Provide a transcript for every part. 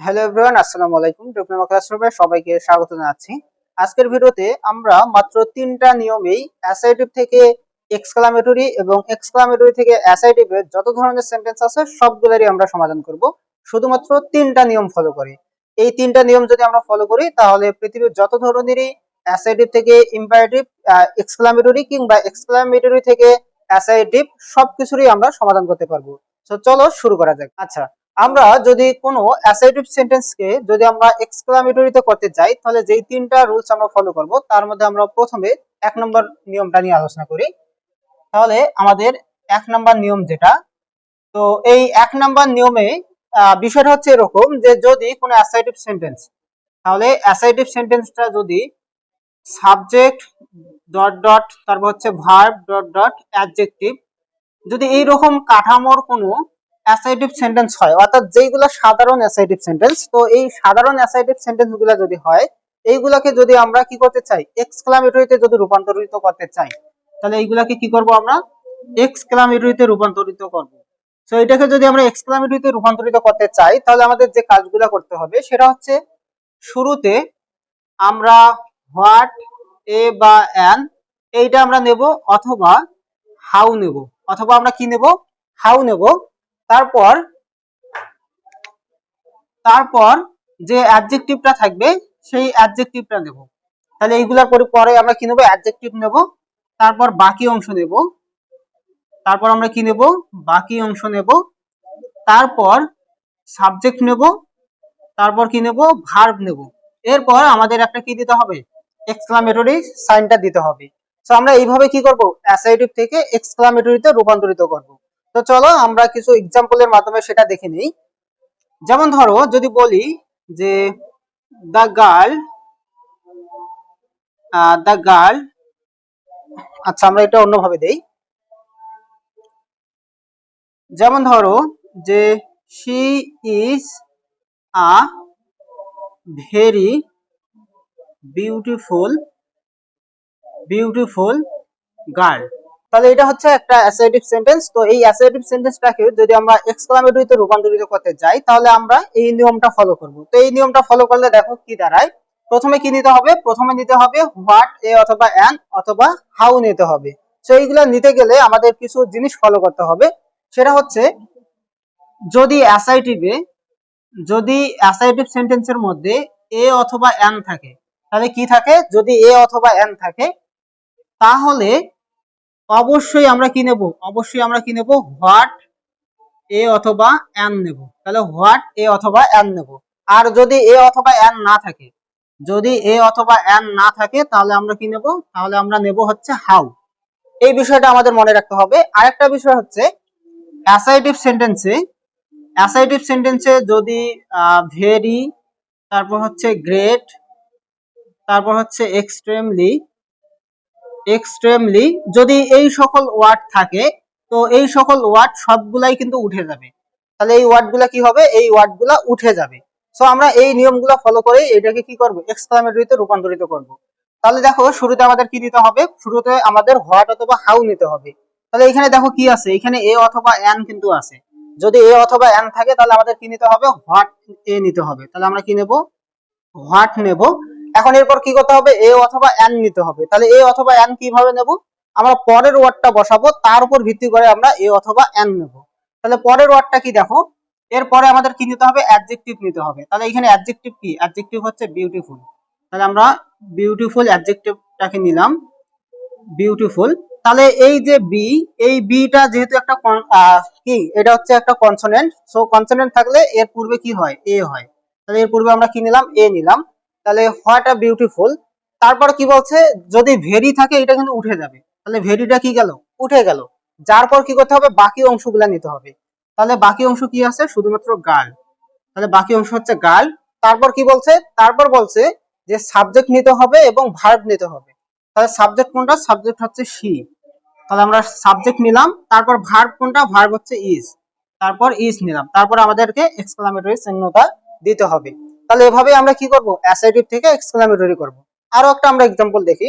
Hello everyone আসসালামু আলাইকুম। Diploma ক্লাসরুমে সবাইকে স্বাগত জানাচ্ছি। আজকের ভিডিওতে আমরা মাত্র তিনটা নিয়মেই অ্যাসাইটিভ থেকে এক্সক্লামেটরি এবং এক্সক্লামেটরি থেকে অ্যাসাইটিভ এর যত ধরনের সেন্টেন্স আছে সবগুলোরই আমরা সমাধান করব। শুধুমাত্র তিনটা নিয়ম ফলো করে। এই তিনটা নিয়ম যদি আমরা ফলো করি, তাহলে পৃথিবীর যত ধরনেরই অ্যাসাইটিভ থেকে ইম্পারেটিভ এক্সক্লামেটরি কিংবা এক্সক্লামেটরি থেকে অ্যাসাইটিভ সবকিছুরই আমরা সমাধান করতে পারব। তো চলো শুরু করা যাক। আচ্ছা আমরা যদি কোনো অ্যাসাইটিভ সেন্টেন্সকে যদি আমরা এক্সক্লামেটরিতে করতে যাই, তাহলে যেই তিনটা রুলস আমরা ফলো করব, তার মধ্যে আমরা প্রথমে এক নম্বর নিয়মটা নিয়ে আলোচনা করি। তাহলে আমাদের এক নম্বর নিয়ম যেটা, তো এই এক নম্বর নিয়মে বিষয়টা হচ্ছে এরকম যে যদি কোনো অ্যাসাইটিভ সেন্টেন্স তাহলে অ্যাসাইটিভ সেন্টেন্সটা যদি সাবজেক্ট ডট ডট তারপর হচ্ছে ভার্ব ডট ডট অ্যাডজেক্টিভ যদি এইরকম কাঠামোর কোনো অ্যাসাইটিভ সেন্টেন্স হয়। অর্থাৎ যেইগুলো সাধারণ অ্যাসাইটিভ সেন্টেন্স তো এই সাধারণ অ্যাসাইটিভ সেন্টেন্সগুলো যদি হয়, এইগুলাকে যদি আমরা কি করতে চাই? এক্সক্লামেটরিতে যদি রূপান্তরিত করতে চাই, তাহলে এইগুলাকে কি করব আমরা? এক্সক্লামেটরিতে রূপান্তরিত করব। তো এটাকে যদি আমরা এক্সক্লামেটরিতে রূপান্তরিত করতে চাই, তাহলে আমাদের যে কাজগুলো করতে হবে, সেটা হচ্ছে শুরুতে আমরা হোয়াট এ বা অ্যান এইটা আমরা নেব অথবা হাউ নেব। অথবা আমরা কি নেব? হাউ নেব। তারপর তারপর যে অ্যাডজেক্টিভটা থাকবে, সেই অ্যাডজেক্টিভটা নেব। তাহলে এইগুলার পরে পরে আমরা কি নেব? অ্যাডজেক্টিভ নেব। তারপর বাকি অংশ নেব। তারপর আমরা কি নেব? বাকি অংশ নেব। তারপর সাবজেক্ট নেব। তারপর কি নেব? ভার্ব নেব। এরপর আমাদের একটা কি দিতে হবে? এক্সক্লামেটরি সাইনটা দিতে হবে। তো আমরা এইভাবে কি করব? অ্যাসাইটিভ থেকে এক্সক্লামেটরিতে রূপান্তরিত করব। তো চলো আমরা কিছু এক্সাম্পলের মাধ্যমে সেটা দেখে নিই। যেমন ধরো, যদি বলি যে দ্য গার্ল দ্য গার্ল আচ্ছা আমরা এটা অন্যভাবে দেই। যেমন ধরো যে she is a very beautiful beautiful girl তাহলে এটা হচ্ছে একটা অ্যাসার্টিভ সেন্টেন্স তো এই অ্যাসার্টিভ সেন্টেন্সটাকে যদি আমরা এক্সক্লামেটরিতে রূপান্তরিত করতে যাই, তাহলে আমরা এই নিয়মটা ফলো করব। তো এই নিয়মটা ফলো করলে দেখো কি দাঁড়ায়? প্রথমে কি নিতে হবে? প্রথমে নিতে হবে হোয়াট এ অথবা অ্যান অথবা হাউ নিতে হবে। তো এইগুলো নিতে গেলে আমাদের কিছু জিনিস ফলো করতে হবে। সেটা হচ্ছে, যদি অ্যাসাইটিভে যদি অ্যাসাইটিভ সেন্টেন্সের মধ্যে এ অথবা অ্যান থাকে, তাহলে কি থাকে? যদি এ অথবা অ্যান থাকে, তাহলে অবশ্যই আমরা কি নেব? অবশ্যই আমরা কি নেব? হোয়াট এ অথবা অ্যান নেব। তাহলে হোয়াট এ অথবা অ্যান নেব। আর যদি এ অথবা অ্যান না থাকে, যদি এ অথবা অ্যান না থাকে, তাহলে আমরা কি নেব? তাহলে আমরা নেব হচ্ছে হাউ এই বিষয়টা আমাদের মনে রাখতে হবে। আরেকটা বিষয় হচ্ছে অ্যাসাইটিভ সেন্টেন্সে অ্যাসাইটিভ সেন্টেন্সে যদি ভেরি তারপর হচ্ছে গ্রেট তারপর হচ্ছে এক্সট্রিমলি এক্সট্রিমলি যদি এই সকল ওয়ার্ড থাকে, তো এই সকল ওয়ার্ড সবগুলাই কিন্তু উঠে যাবে। তাহলে এই ওয়ার্ডগুলা কি হবে? এই ওয়ার্ডগুলা উঠে যাবে। সো আমরা এই নিয়মগুলো ফলো করে এটাকে কি করব? এক্সক্লামেটরিতে রূপান্তরিত করব। তাহলে দেখো, শুরুতে আমাদের কি দিতে হবে? শুরুতে আমাদের হোয়াট অথবা হাউ নিতে হবে। তাহলে এখানে দেখো কি আছে? এখানে এ অথবা অ্যান কিন্তু আছে। যদি এ অথবা অ্যান থাকে, তাহলে আমাদের কি নিতে হবে? হোয়াট এ নিতে হবে। তাহলে আমরা কি নেব? হোয়াট নেব? এখন এরপর কি করতে হবে? এ অথবা এন নিতে হবে। তাহলে এ অথবা এন কীভাবে নেব? আমরা পরের ওয়ার্ডটা বসাবো, তার উপর ভিত্তি করে আমরা এ অথবা অ্যান নেব। তাহলে পরের ওয়ার্ডটা কি দেখো? এরপরে আমাদের কি নিতে হবে? অ্যাডজেক্টিভ নিতে হবে। তাহলে এখানে অ্যাডজেক্টিভ কি? অ্যাডজেক্টিভ হচ্ছে বিউটিফুল তাহলে আমরা বিউটিফুল অ্যাডজেক্টিভটাকে নিলাম। বিউটিফুল তাহলে এই যে বি এই বিটা যেহেতু একটা কি? এটা হচ্ছে একটা কনসোনেন্ট সো কনসোনেন্ট থাকলে এর পূর্বে কি হয়? এ হয়। তাহলে এর পূর্বে আমরা কি নিলাম? এ নিলাম। তাহলে হোয়াট আ বিউটিফুল তারপর কি বলছে? যদি ভেরি থাকে, এটা কিন্তু উঠে যাবে। তাহলে ভেরিটা কি গেল? উঠে গেল। যার পর কি করতে হবে? বাকি অংশগুলা নিতে হবে। তাহলে বাকি অংশ কি আছে? শুধুমাত্র গার্ল তাহলে বাকি অংশ হচ্ছে গার্ল তারপর কি বলছে? তারপর বলছে যে সাবজেক্ট নিতে হবে এবং ভার্ব নিতে হবে। তাহলে সাবজেক্ট কোনটা? সাবজেক্ট হচ্ছে সি তাহলে আমরা সাবজেক্ট নিলাম। তারপর ভার্ব কোনটা? ভার্ব হচ্ছে ইজ তারপর ইজ নিলাম। তারপর আমাদেরকে এক্সক্লামেটরি চিহ্নটা দিতে হবে। তাহলে এভাবে আমরা কি করব? অ্যাসাইটিভ থেকে এক্সক্লামেটরি করব। আরও একটা আমরা এক্সাম্পল দেখি।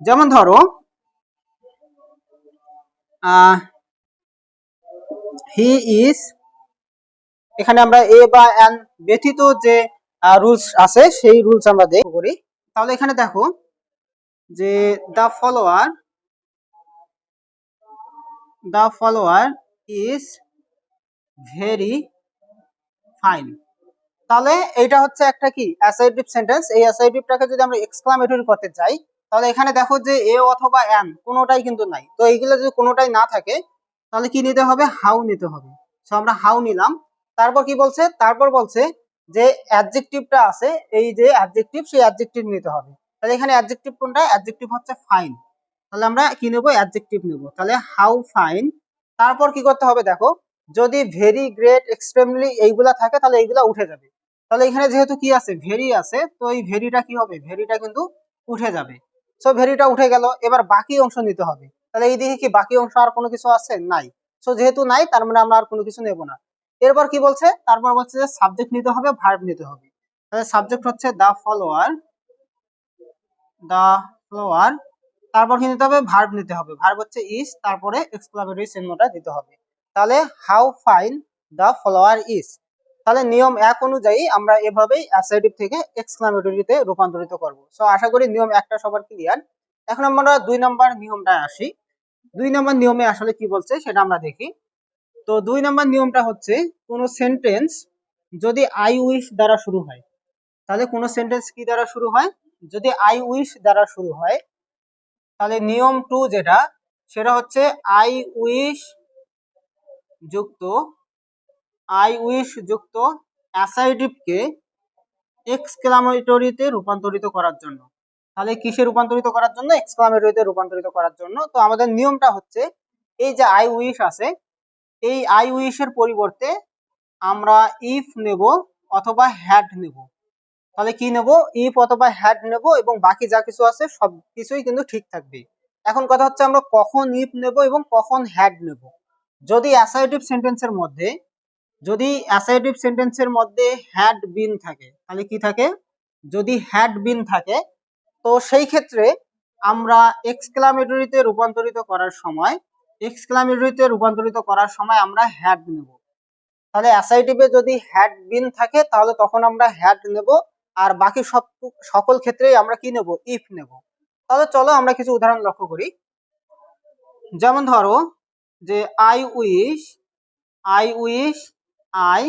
যেমন ধরো হি ইজ এখানে আমরা এ বা এন ব্যতীত যে রুলস আছে, সেই রুলস আমরা দেখ করি। তাহলে এখানে দেখো যে the follower the follower is very fine তাহলে এটা হচ্ছে একটা কি? অ্যাসাইটিভ সেন্টেন্স এই অ্যাসাইটিভটাকে যদি আমরা এক্সক্লামেটরি করতে চাই, তাহলে এখানে দেখো যে এ অথবা এন কোনোটাই কিন্তু নাই। তো এইগুলো যদি কোনোটাই না থাকে, তাহলে কি নিতে হবে? হাউ নিতে হবে। সো আমরা হাউ নিলাম। তারপর কি বলছে? তারপর বলছে যে অ্যাডজেক্টিভটা আছে, এই যে অ্যাডজেক্টিভ সেই অ্যাডজেক্টিভ নিতে হবে। তাহলে এখানে অ্যাডজেক্টিভ কোনটা? অ্যাডজেক্টিভ হচ্ছে ফাইন তাহলে আমরা কি নেব? অ্যাডজেক্টিভ নেব। তাহলে হাউ ফাইন তারপর কি করতে হবে দেখো? যদি ভেরি গ্রেট এক্সট্রিমলি এইগুলা থাকে, তাহলে এইগুলা উঠে যাবে। তাহলে এখানে যেহেতু কি আছে? ভেরি আছে, তো এই ভেরিটা কি হবে? ভেরিটা কিন্তু উঠে যাবে। সো ভেরিটা উঠে গেল, এবার বাকি অংশ নিতে হবে। তাহলে এই দিকে কি বাকি অংশ আর কোনো কিছু আছে? নাই। সো যেহেতু নাই, তার মানে আমরা আর কোনো কিছু নেব না। এরপর কি বলছে? তারপর বলছে যে সাবজেক্ট নিতে হবে ভার্ব নিতে হবে। তাহলে সাবজেক্ট হচ্ছে দা ফলোয়ার দা ফলোয়ার তারপর কি নিতে হবে? ভার্ব নিতে হবে। ভার্ব হচ্ছে ইজ তারপরে এক্সক্লামেটরি চিহ্নটা দিতে হবে। তাহলে how fine the follower is তাহলে নিয়ম এক অনুযায়ী আমরা এভাবেই অ্যাসাইটিভ থেকে এক্সক্লামেটরিতে রূপান্তরিত করব। সো আশা করি নিয়ম একটা সবার ক্লিয়ার এখন আমরা দুই নম্বর নিয়মটায় আসি। দুই নম্বর নিয়মে আসলে কি বলছে সেটা আমরা দেখি। তো, দুই নম্বর নিয়মটা হচ্ছে কোনো সেন্টেন্স যদি আই উইশ দ্বারা শুরু হয়, তাহলে কোনো সেন্টেন্স কি দ্বারা শুরু হয়? যদি আই উইশ দ্বারা শুরু হয়, তাহলে নিয়ম টু যেটা, সেটা হচ্ছে আই উইশ যুক্ত আই উইশ যুক্ত অ্যাসাইটিভকে এক্সক্লামেটরিতে রূপান্তরিত করার জন্য। তাহলে কিসে রূপান্তরিত করার জন্য? এক্সক্লামেটরিতে রূপান্তরিত করার জন্য। তো আমাদের নিয়মটা হচ্ছে, এই যে আই উইশ আছে, এই আই উইশের পরিবর্তে আমরা ইফ নেব অথবা হ্যাড নেব। তাহলে কি নেব? ইফ অথবা হ্যাড নেব এবং বাকি যা কিছু আছে, সব কিছুই কিন্তু ঠিক থাকবে। এখন কথা হচ্ছে আমরা কখন ইফ নেব এবং কখন হ্যাড নেব। যদি অ্যাসাইটিভ সেন্টেন্সের মধ্যে যদি অ্যাসাইটিভ সেন্টেন্সের মধ্যে হ্যাড বিন থাকে, তাহলে কি থাকে? যদি হ্যাড বিন থাকে, তো সেই ক্ষেত্রে আমরা এক্সক্লামেটরিতে রূপান্তরিত করার সময় এক্সক্লামেটরিতে রূপান্তরিত করার সময় আমরা হ্যাড নেব। তাহলে অ্যাসাইটিভে যদি হ্যাড বিন থাকে, তাহলে তখন আমরা হ্যাড নেব, আর বাকি সব সকল ক্ষেত্রেই আমরা কি নেব? ইফ নেব। তাহলে চলো আমরা কিছু উদাহরণ লক্ষ্য করি। যেমন ধরো যে I wish I wish I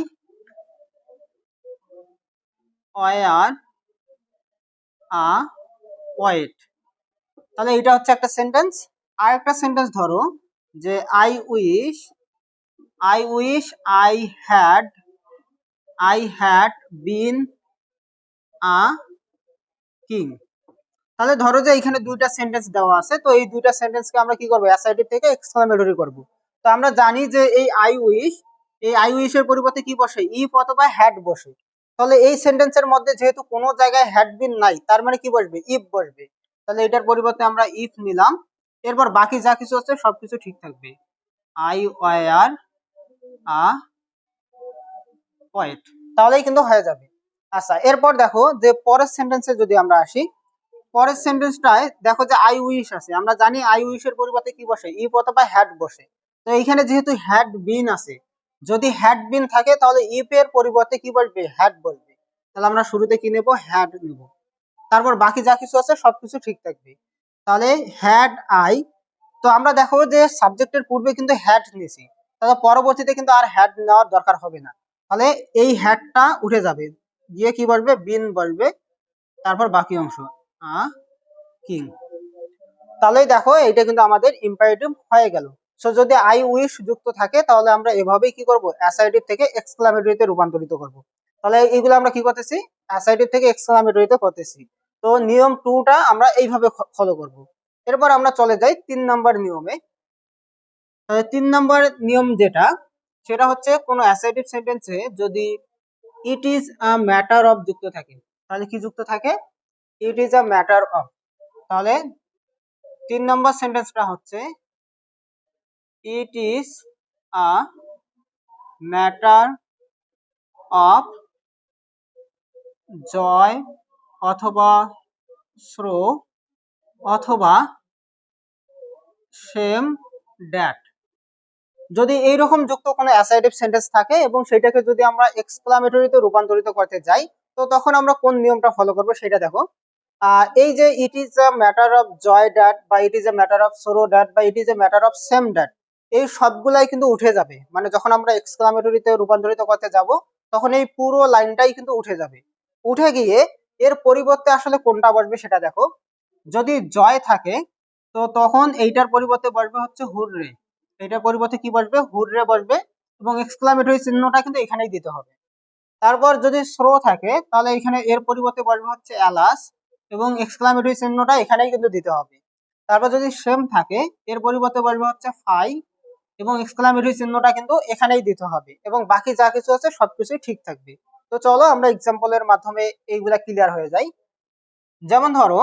were a wait. তাহলে এটা হচ্ছে একটা সেন্টেন্স আর একটা সেন্টেন্স ধরো যে I wish I wish I had I had been a king তাহলে ধরো যে, এখানে দুইটা সেন্টেন্স দেওয়া আছে। তো এই দুইটা সেন্টেন্সকে আমরা কি করব? অ্যাসাইটিভ থেকে এক্সক্লামেটরি করব। তো আমরা জানি যে, এই আই উইশ এই আই উইশ এর পরিবর্তে কি বসে? ইফ অথবা হ্যাড বসে। তাহলে এই সেন্টেন্সের মধ্যে যেহেতু কোনো জায়গায় হ্যাড বিন নাই, তার মানে কি বসবে? ইফ বসবে। তাহলে এটার পরিবর্তে আমরা ইফ নিলাম। এরপর বাকি যা কিছু আছে সবকিছু ঠিক থাকবে। আই ওয়ার আ ওয়েট তাহলেই কিন্তু হয়ে যাবে। আচ্ছা এরপর দেখো যে পরের সেন্টেন্সে যদি আমরা আসি, পরের সেন্টেন্সটায় দেখো যে আই উইশ আছে। আমরা জানি আই উইশ এর পরিবর্তে কি বসে? ইফ অথবা হ্যাড বসে। তো এইখানে যেহেতু হ্যাড বিন আছে যদি হ্যাড বিন থাকে, তাহলে ইফ এর পরিবর্তে কি বলবে হ্যাড বলবে তাহলে আমরা শুরুতে কি নেব? হ্যাড নেব। তারপর বাকি যা কিছু আছে, সবকিছু ঠিক থাকবে। তাহলে হ্যাড আই তো আমরা দেখো যে সাবজেক্টের পূর্বে কিন্তু হ্যাড নিয়েছি। তাহলে পরবর্তীতে কিন্তু আর হ্যাড নেওয়ার দরকার হবে না। তাহলে এই হ্যাডটা উঠে যাবে। গিয়ে কি বলবে বিন বলবে তারপর বাকি অংশ কিং তাহলেই দেখো এটা কিন্তু আমাদের ইম্পারেটিভ হয়ে গেল। সো যদি আই উইশ যুক্ত থাকে, তাহলে আমরা এভাবেই কি করব? অ্যাসাইটিভ থেকে এক্সক্লামেটরিতে রূপান্তরিত করব। তাহলে এইগুলো আমরা কি করতেছি? অ্যাসাইটিভ থেকে এক্সক্লামেটরিতে করতেছি। তো নিয়ম টুটা আমরা এইভাবে ফলো করব। এরপর আমরা চলে যাই তিন নাম্বার নিয়মে। তিন নাম্বার নিয়ম যেটা, সেটা হচ্ছে কোনো অ্যাসাইটিভ সেন্টেন্সে যদি it is a matter of যুক্ত থাকে, তাহলে কি যুক্ত থাকে? It is a matter of তাহলে তিন নম্বর সেন্টেন্সটা হচ্ছে it is a matter of joy অথবা শ্রো অথবা সেম ড্যাট যদি এইরকম যুক্ত কোনো অ্যাসাইটিভ সেন্টেন্স থাকে এবং সেটাকে যদি আমরা এক্সক্লামেটরিতে রূপান্তরিত করতে যাই, তো তখন আমরা কোন নিয়মটা ফলো করব সেটা দেখো। এই যে it is a matter of joy that বা it is a matter of sorrow that বা it is a matter of shame that এই সবগুলাই কিন্তু উঠে যাবে। মানে যখন আমরা এক্সক্লামেটরিতে রূপান্তরিত করতে যাব, তখন এই পুরো লাইনটাই কিন্তু উঠে যাবে। উঠে গিয়ে এর পরিবর্তে আসলে কোনটা বসবে সেটা দেখো। যদি জয় থাকে, তো তখন এইটার পরিবর্তে বসবে হচ্ছে হুররে। এটার পরিবর্তে কি বসবে? হুররে বসবে এবং এক্সক্লামেটরি চিহ্নটা কিন্তু এখানেই দিতে হবে। তারপর যদি স্রো থাকে, তাহলে এখানে এর পরিবর্তে বসবে হচ্ছে অ্যালাস এবং এক্সক্লামেটরি চিহ্নটা এখানেই কিন্তু দিতে হবে। তারপর যদি সেম থাকে, এর পরিবর্তে বসবে হচ্ছে ফাই এবং এক্সক্লামেটরি চিহ্নটা কিন্তু এখানেই দিতে হবে এবং বাকি যা কিছু আছে সবকিছুই ঠিক থাকবে। তো চলো আমরা এক্সাম্পলের মাধ্যমে এইগুলা ক্লিয়ার হয়ে যাই। যেমন ধরো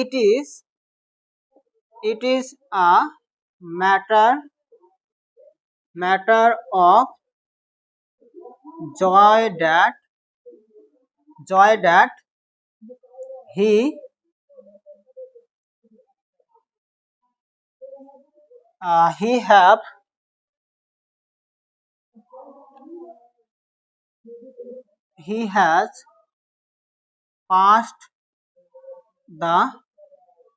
it is it is a matter matter of joy that joy that he uh, he have he has passed the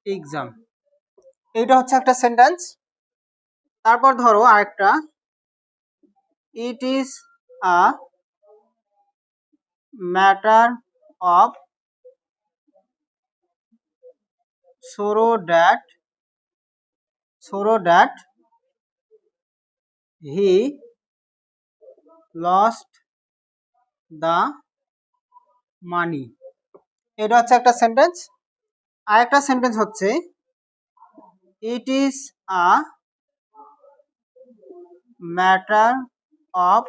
exam. এইটা হচ্ছে একটা সেন্টেন্স তারপর ধরো আরেকটা। It is a matter of sorrow that sorrow that he lost the money. এটা হচ্ছে একটা sentence আর একটা সেন্টেন্স হচ্ছে it is a matter of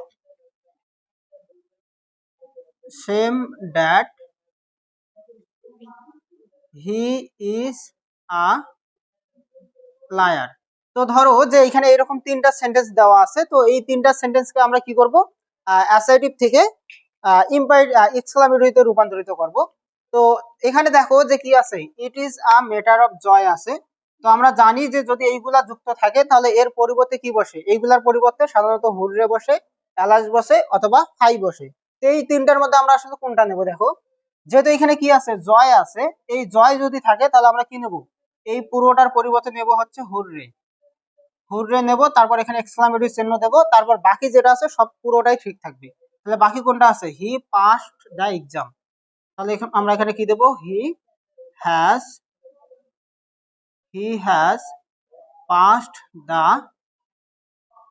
shame that he is a liar. তো ধরো যে এখানে এরকম তিনটা সেন্টেন্স দেওয়া আছে, তো এই তিনটা সেন্টেন্সকে আমরা কি করব? অ্যাসাইটিভ থেকে ইম্পাই এক্সক্লামেটরিতে রূপান্তরিত করব। তো এখানে দেখো যে কি আছে? It is a matter of joy আছে। তো আমরা জানি যে যদি এইগুলা যুক্ত থাকে, তাহলে এর পরিবর্তে কি বসে? এইগুলার পরিবর্তে সাধারণত হুডরে বসে অ্যালাস বসে অথবা ফাই বসে। তো এই তিনটার মধ্যে আমরা আসলে কোনটা নেব দেখো? যেহেতু এখানে কি আছে? জয় আছে। এই জয় যদি থাকে, তাহলে আমরা কি নেব? এই পুরোটার পরিবর্তে নেব হচ্ছে হুররে। হুররে নেব, তারপর এখানে এক্সক্লামেটরি চিহ্ন দেব, তারপর বাকি যেটা আছে সব পুরোটাই ঠিক থাকবে। তাহলে বাকি কোনটা আছে? হি পাস্ট দ্য এক্সাম তাহলে আমরা এখানে কি দেব? He has he has passed the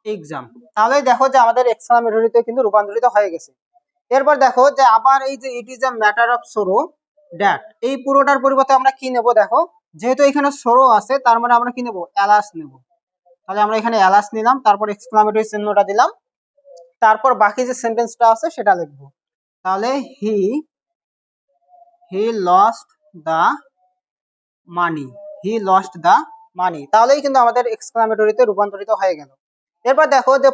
exam তাহলে দেখো যে আমাদের এক্সক্লামেটরিতে কিন্তু রূপান্তরিত হয়ে গেছে। এরপর দেখো যে আবার এই যে it is a matter of sorrow that এই পুরোটার পরিবর্তে আমরা কি নেব দেখো? যেহেতু এখানে সরো আছে, তার মানে আমরা কি নেব? অ্যালাস নেব। তাহলে আমরা এখানে অ্যালাস নিলাম, তারপর এক্সক্লামেটরি চিহ্নটা দিলাম। তারপর বাকি যে সেন্টেন্সটা আছে, সেটা লিখব। তাহলে he he lost the money he lost the money তাহলেই কিন্তু আমাদের এক্সক্লামেটরিতে রূপান্তরিত হয়ে গেল। এরপর দেখো যে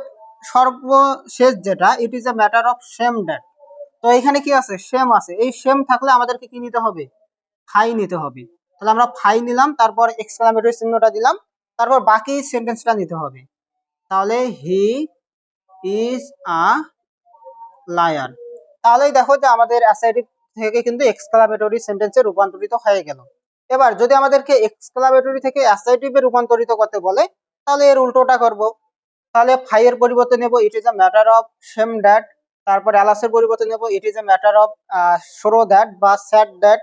সর্বশেষ যেটা it is a matter of shame that তো এখানে কি আছে? সেম আছে। এই সেম থাকলে আমাদেরকে কি নিতে হবে? ফাই নিতে হবে। তাহলে আমরা ফাই নিলাম, তারপর এক্সক্লামেটরি চিহ্নটা দিলাম, তারপর বাকি সেন্টেন্সটা নিতে হবে। তাহলে হি ইজ আ লায়ার তাহলেই দেখো যে আমাদের অ্যাসাইটিভ থেকে কিন্তু এক্সক্লামেটরি সেন্টেন্সে রূপান্তরিত হয়ে গেল। এবার যদি আমাদেরকে এক্সক্লামেটরি থেকে অ্যাসাইটিভে রূপান্তরিত করতে বলে, তাহলে এর উল্টোটা করব। তাহলে ফাই এর পরিবর্তে নেব it is a matter of shame that তারপর অ্যালাসের পরিবর্তে নেব it is a matter of sorrow that বা স্যাড দ্যাট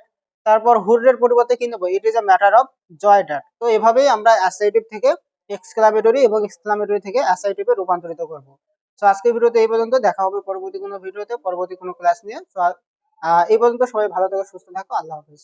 তারপর হুরের পরিবর্তে কি নেব? It is a matter of joy that তো এভাবেই আমরা অ্যাসাইটিভ থেকে এক্সক্লামেটরি এবং এক্সক্লামেটরি থেকে অ্যাসাইটিভে রূপান্তরিত করব। সো আজকের ভিডিওতে এই পর্যন্ত। দেখা হবে পরবর্তী কোনো ভিডিওতে, পরবর্তী কোনো ক্লাস নিয়ে। সো এই পর্যন্ত সবাই ভালো থাকো, সুস্থ থাকো। আল্লাহ হাফিজ।